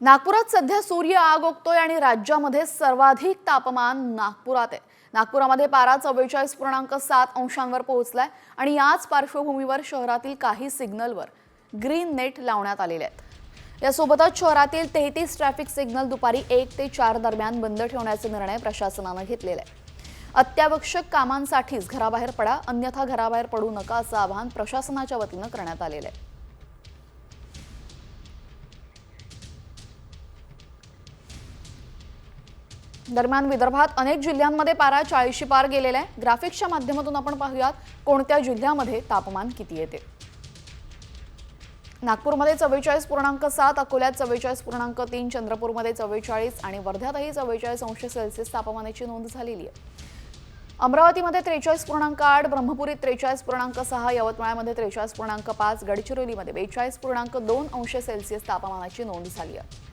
नागपुरात सध्या सूर्य आग ओकतोय आणि राज्यामध्ये सर्वाधिक तापमान नागपुरात आहे. नागपुरामध्ये पारा चव्वेचाळीस पूर्णांक सात अंशांवर पोहोचलाय आणि याच पार्श्वभूमीवर शहरातील काही सिग्नलवर ग्रीन नेट लावण्यात आलेले आहेत. यासोबतच शहरातील तेहतीस ट्रॅफिक सिग्नल दुपारी एक ते चार दरम्यान बंद ठेवण्याचा निर्णय प्रशासनानं घेतलेला आहे अत्यावश्यक कामांसाठीच घराबाहेर पडा अन्यथा घराबाहेर पडू नका असं आवाहन प्रशासनाच्या वतीनं करण्यात आलेलं आहे. दरम्यान विदर्भात अनेक जिल्ह्यांमध्ये पारा चाळीशी पार गेलेला आहे. ग्राफिक्सच्या माध्यमातून आपण पाहूयात कोणत्या जिल्ह्यामध्ये तापमान किती येते. नागपूरमध्ये चव्वेचाळीस पूर्णांक सात अकोल्यात चव्वेचाळीस पूर्णांक तीन चंद्रपूरमध्ये चव्वेचाळीस आणि वर्ध्यातही चव्वेचाळीस अंश सेल्सिअस तापमानाची नोंद झालेली आहे. अमरावतीमध्ये त्रेचाळीस पूर्णांक आठ ब्रह्मपुरीत त्रेचाळीस पूर्णांक सहा यवतमाळमध्ये त्रेचाळीस पूर्णांक पाच गडचिरोलीमध्ये बेचाळीस पूर्णांक दोन अंश सेल्सिअस तापमानाची नोंद झाली आहे.